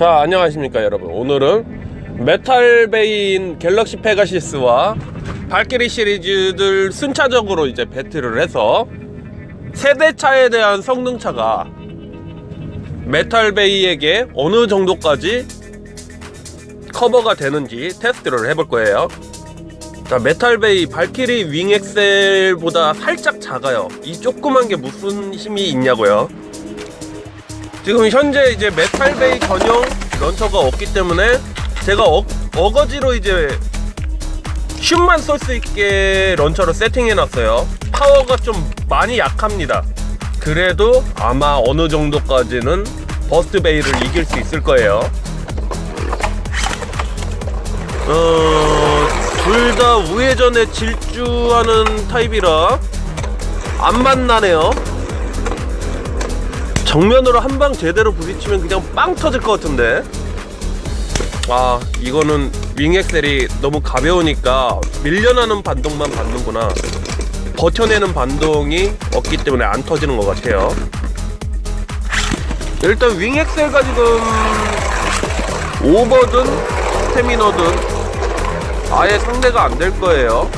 자 안녕하십니까 여러분. 오늘은 메탈베인 갤럭시 페가시스와 발키리 시리즈들 순차적으로 이제 배틀을 해서 세대차에 대한 성능차가 메탈베이에게 어느 정도까지 커버가 되는지 테스트를 해볼 거예요. 자 메탈베이 발키리 윙 엑셀보다 살짝 작아요. 이 조그만 게 무슨 힘이 있냐고요 지금 현재 이제 메탈베이 전용 런처가 없기 때문에 제가 어, 어거지로 이제 슛만 쏠 수 있게 런처를 세팅해 놨어요. 파워가 좀 많이 약합니다. 그래도 아마 어느 정도까지는 버스트 베이를 이길 수 있을 거예요. 어, 둘 다 우회전에 질주하는 타입이라 안 만나네요 정면으로 한 방 제대로 부딪히면 그냥 빵 터질 것 같은데. 아 이거는 윙엑셀이 너무 가벼우니까 밀려나는 반동만 받는구나. 버텨내는 반동이 없기 때문에 안 터지는 것 같아요. 일단 윙엑셀가 지금 오버든 스태미너든 아예 상대가 안 될 거예요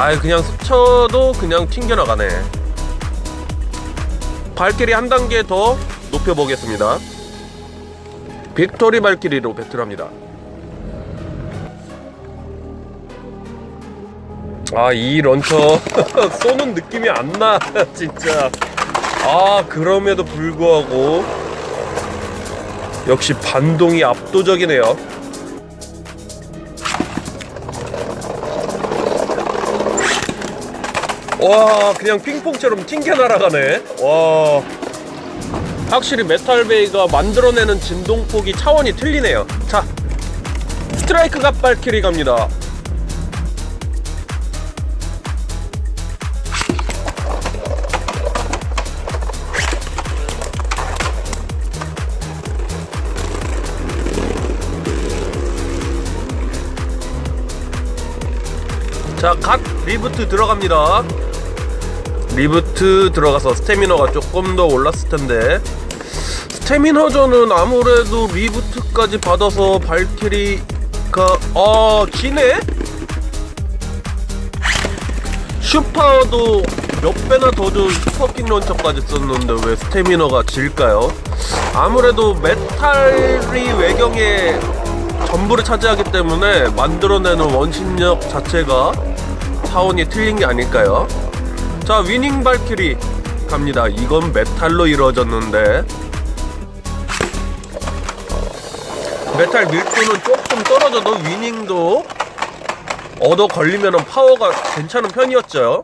아예 그냥 스쳐도 그냥 튕겨나가네. 발길이 한 단계 더 높여보겠습니다. 빅토리 발길이로 배틀합니다. 아 이 런처 쏘는 느낌이 안 나 진짜. 아 그럼에도 불구하고 역시 반동이 압도적이네요 와 그냥 핑퐁처럼 튕겨 날아가네. 와. 확실히 메탈베이가 만들어내는 진동폭이 차원이 틀리네요. 자 스트라이크 갓 발키리 갑니다. 자, 갓 리부트 들어갑니다. 리부트 들어가서 스태미너가 조금 더 올랐을 텐데 스태미너전은 아무래도 리부트까지 받아서 발키리가 아 지네? 슈파도 몇 배나 더 준 슈퍼킹 런처까지 썼는데 왜 스태미너가 질까요? 아무래도 메탈이 외경에 전부를 차지하기 때문에 만들어내는 원심력 자체가 차원이 틀린 게 아닐까요? 자 위닝 발키리. 갑니다. 이건 메탈로 이루어졌는데. 메탈 밀도는 조금 떨어져도 위닝도 얻어 걸리면 파워가 괜찮은 편이었죠.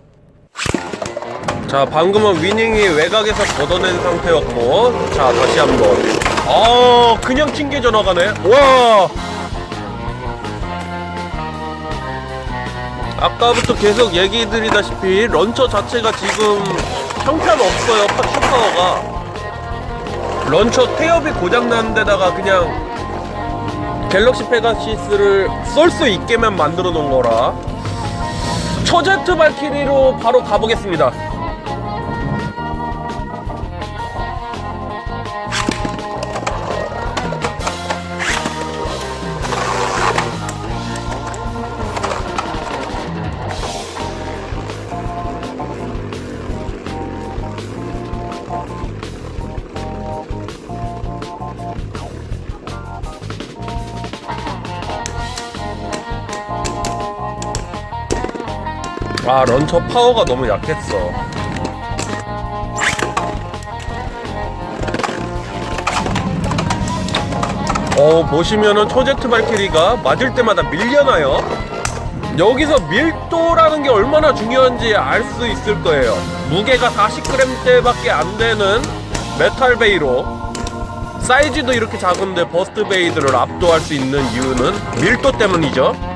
자 방금은 위닝이 외곽에서 걷어낸 상태였고. 자 다시 한번. 아 그냥 튕겨져 나가네. 와 아까부터 계속 얘기 드리다시피 런처 자체가 지금 형편없어요 파- 슈파워가. 런처 태엽이 고장난 데다가 그냥 갤럭시 페가시스를 쏠 수 있게만 만들어 놓은 거라. 초제트 발키리로 바로 가보겠습니다 아 런처 파워가 너무 약했어. 어 보시면은 초제트 발키리가 맞을 때마다 밀려나요? 여기서 밀도라는 게 얼마나 중요한지 알 수 있을 거예요. 무게가 40g대밖에 안 되는 메탈 베이로. 사이즈도 이렇게 작은데 버스트 베이드를 압도할 수 있는 이유는 밀도 때문이죠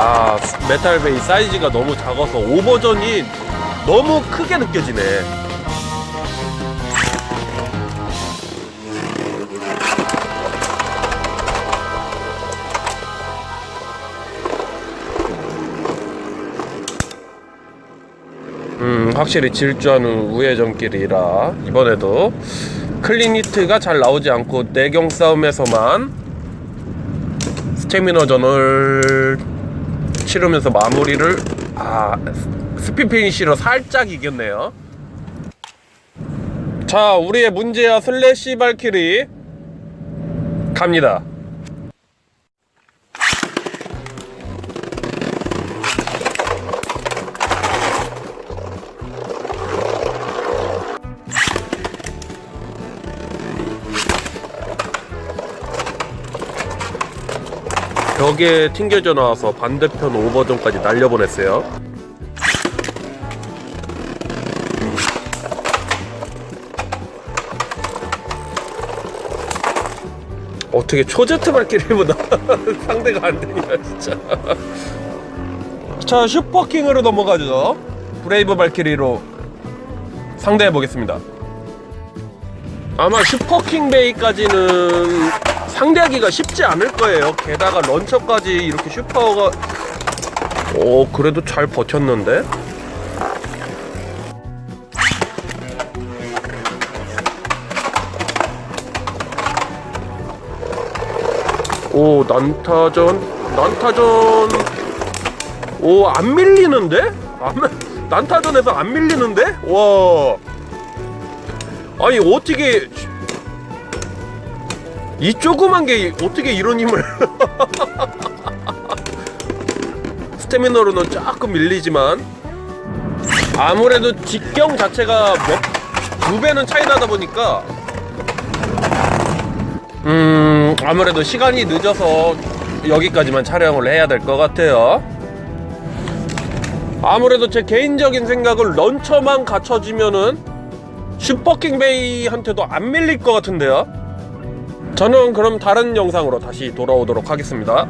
아 메탈베이 사이즈가 너무 작아서 오버전이 너무 크게 느껴지네. 음, 확실히 질주하는 우회전길이라 이번에도 클린히트가 잘 나오지 않고 내경 싸움에서만 스태미너전을 치르면서 마무리를 아 스피드 피니시로 살짝 이겼네요. 자 우리의 문제야 슬래시 발키리 갑니다 벽에 튕겨져 나와서 반대편 오버전까지 날려보냈어요. 어떻게 초제트 발길이보다 상대가 안 되냐 진짜. 자 슈퍼킹으로 넘어가죠. 브레이브 발키리로 상대해 보겠습니다. 아마 슈퍼킹 베이까지는 상대하기가 쉽지 않을 거예요. 게다가 런처까지 이렇게 슈퍼가 오 그래도 잘 버텼는데. 오 난타전 난타전 오 안 밀리는데? 안, 난타전에서 안 밀리는데? 와 아니 어떻게 이 조그만 게 어떻게 이런 힘을 스태미너로는 조금 밀리지만 아무래도 직경 자체가 몇 두 배는 차이 나다 보니까 음 아무래도 시간이 늦어서 여기까지만 촬영을 해야 될 것 같아요. 아무래도 제 개인적인 생각은 런처만 갖춰지면은 슈퍼킹 베이한테도 안 밀릴 것 같은데요 저는 그럼 다른 영상으로 다시 돌아오도록 하겠습니다.